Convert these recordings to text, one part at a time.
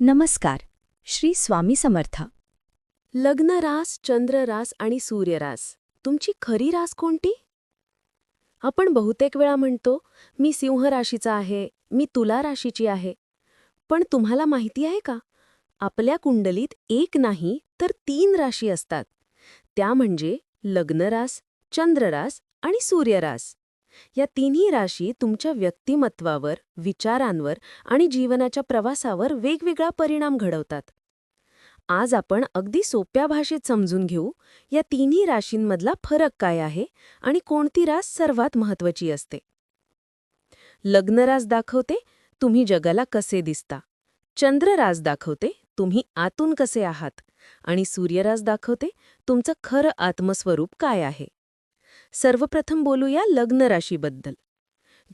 नमस्कार. श्री स्वामी समर्थ. लग्न रास चंद्र रास आणि सूर्यरास. तुमची खरी रास कोणती? आपण बहुतेक वेळा म्हणतो मी सिंह राशीचा आहे मी तुला राशीची आहे. पण तुम्हाला माहिती आहे का? आपल्या कुंडलीत एक नाही तर तीन राशी असतात. त्या म्हणजे लग्नरास चंद्ररास आणि सूर्यरास. या तिन्ही राशी तुमच्या व्यक्तिमत्वावर विचारांवर आणि जीवनाच्या प्रवासावर वेगवेगळा परिणाम घडवतात. आज आपण अगदी सोप्या भाषेत समजून घेऊ या तिन्ही राशींमधला फरक काय आहे आणि कोणती रास सर्वात महत्वाची असते. लग्नरास दाखवते तुम्ही जगाला कसे दिसता. चंद्ररास दाखवते तुम्ही आतून कसे आहात. आणि सूर्यरास दाखवते तुमचं खरं आत्मस्वरूप काय आहे. सर्वप्रथम बोलूया लग्न राशीबद्दल.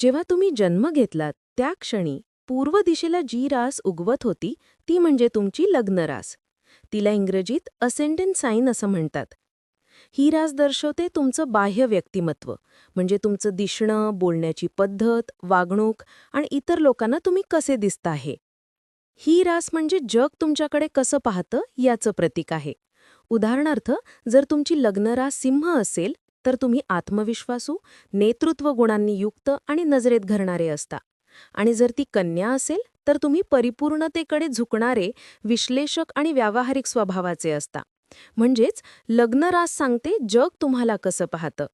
जेव्हा तुम्ही जन्म घेतलात त्या क्षणी पूर्व दिशेला जी रास उगवत होती ती म्हणजे तुमची लग्न रास. तिला इंग्रजीत असेंडंट साईन असं म्हणतात. ही रास दर्शवते तुमचं बाह्य व्यक्तिमत्व म्हणजे तुमचं दिसणं बोलण्याची पद्धत वागणूक आणि इतर लोकांना तुम्ही कसे दिसता आहे. ही रास म्हणजे जग तुमच्याकडे कसं पाहतं याचं प्रतीक आहे. उदाहरणार्थ जर तुमची लग्नरास सिंह असेल तर तुम्ही आत्मविश्वासू नेतृत्व गुणांनी युक्त आणि नजरेत घरणारे असता. आणि जर ती कन्या असेल तर तुम्ही परिपूर्णतेकडे झुकणारे विश्लेषक आणि व्यावहारिक स्वभावाचे असता. म्हणजेच लग्नरास सांगते जग तुम्हाला कसं पाहतं.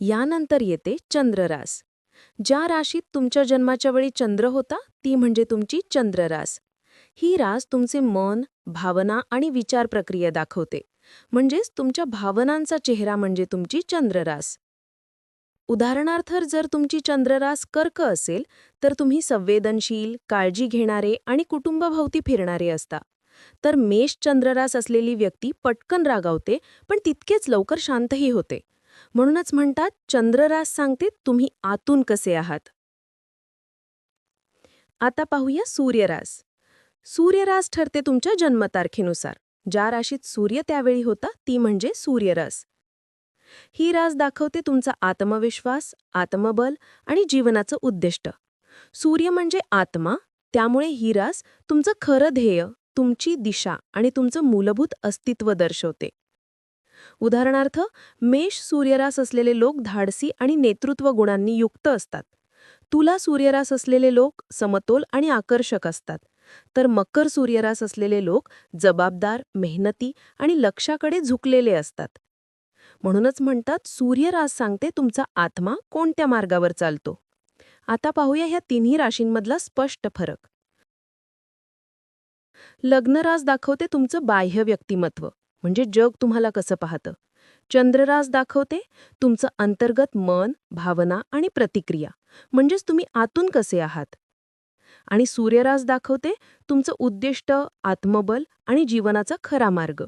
यानंतर येते चंद्ररास. ज्या राशीत तुमच्या जन्माच्या वेळी चंद्र होता ती म्हणजे तुमची चंद्ररास. ही रास तुमचे मन भावना आणि विचार प्रक्रिया दाखवते. म्हणजेच तुमच्या भावनांचा चेहरा म्हणजे तुमची चंद्ररास. उदाहरणार्थ जर तुमची चंद्ररास कर्क असेल तर तुम्ही संवेदनशील काळजी घेणारे आणि कुटुंबभोवती फिरणारे असता. तर मेष चंद्ररास असलेली व्यक्ती पटकन रागावते पण तितकेच लवकर शांतही होते. म्हणूनच म्हणतात चंद्ररास सांगते तुम्ही आतून कसे आहात? आता पाहूया सूर्यरास. सूर्यरास ठरते तुमच्या जन्मतारखेनुसार. ज्या राशीत सूर्य त्यावेळी होता ती म्हणजे सूर्यरास. ही रास दाखवते तुमचा आत्मविश्वास आत्मबल आणि जीवनाचं उद्दिष्ट. सूर्य म्हणजे आत्मा त्यामुळे ही रास तुमचं खरं ध्येय तुमची दिशा आणि तुमचं मूलभूत अस्तित्व दर्शवते. उदाहरणार्थ मेष सूर्यरास असलेले लोक धाडसी आणि नेतृत्व गुणांनी युक्त असतात. तुला सूर्यरास असलेले लोक समतोल आणि आकर्षक असतात. तर मकर सूर्यरास असलेले लोक जबाबदार मेहनती आणि लक्षाकडे झुकलेले असतात. म्हणूनच म्हणतात सूर्यरास सांगते तुमचा आत्मा कोणत्या मार्गावर चालतो. आता पाहूया ह्या तिन्ही राशींमधला स्पष्ट फरक. लग्नरास दाखवते तुमचं बाह्य व्यक्तिमत्व म्हणजे जग तुम्हाला कसं पाहतं. चंद्ररास दाखवते तुमचं अंतर्गत मन भावना आणि प्रतिक्रिया म्हणजेच तुम्ही आतून कसे आहात. आणि सूर्यरास दाखवते तुमचं उद्दिष्ट आत्मबल आणि जीवनाचा खरा मार्ग.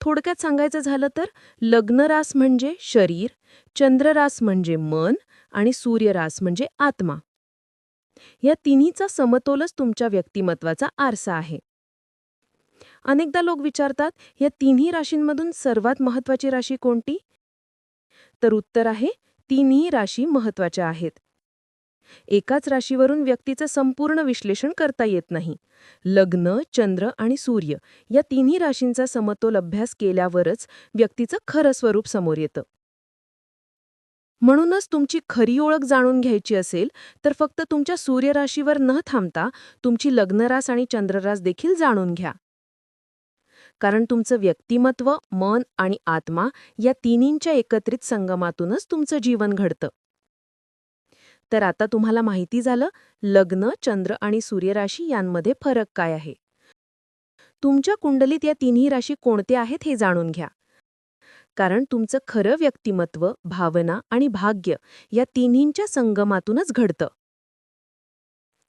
थोडक्यात सांगायचं झालं तर लग्नरास म्हणजे शरीर चंद्ररास म्हणजे मन आणि सूर्यरास म्हणजे आत्मा. या तिन्हीचा समतोलच तुमच्या व्यक्तिमत्वाचा आरसा आहे. अनेकदा लोक विचारतात या तिन्ही राशींमधून सर्वात महत्वाची राशी कोणती? तर उत्तर आहे तिन्ही राशी महत्त्वाच्या आहेत. एकाच राशीवरून व्यक्तीचं संपूर्ण विश्लेषण करता येत नाही. लग्न चंद्र आणि सूर्य या तिन्ही राशींचा समतोल अभ्यास केल्यावरच व्यक्तीचं खरं स्वरूप समोर येतं. म्हणूनच तुमची खरी ओळख जाणून घ्यायची असेल तर फक्त तुमच्या सूर्यराशीवर न थांबता तुमची लग्नरास आणि चंद्ररास देखील जाणून घ्या. कारण तुमचं व्यक्तिमत्व मन आणि आत्मा या तिन्हींच्या एकत्रित संगमातूनच तुमचं जीवन घडतं. तर आता तुम्हाला माहिती झालं लग्न चंद्र आणि सूर्यराशी यांमध्ये फरक काय आहे. तुमच्या कुंडलीत या तिन्ही राशी कोणत्या आहेत हे जाणून घ्या. कारण तुमचं खरं व्यक्तिमत्व भावना आणि भाग्य या तिन्हींच्या संगमातूनच घडतं.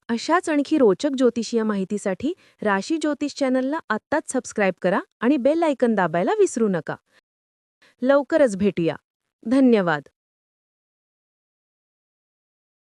अशाच आणखी रोचक ज्योतिषीय माहितीसाठी राशी ज्योतिष चॅनलला आत्ताच सबस्क्राईब करा आणि बेल आयकन दाबायला विसरू नका. लवकरच भेटूया. धन्यवाद.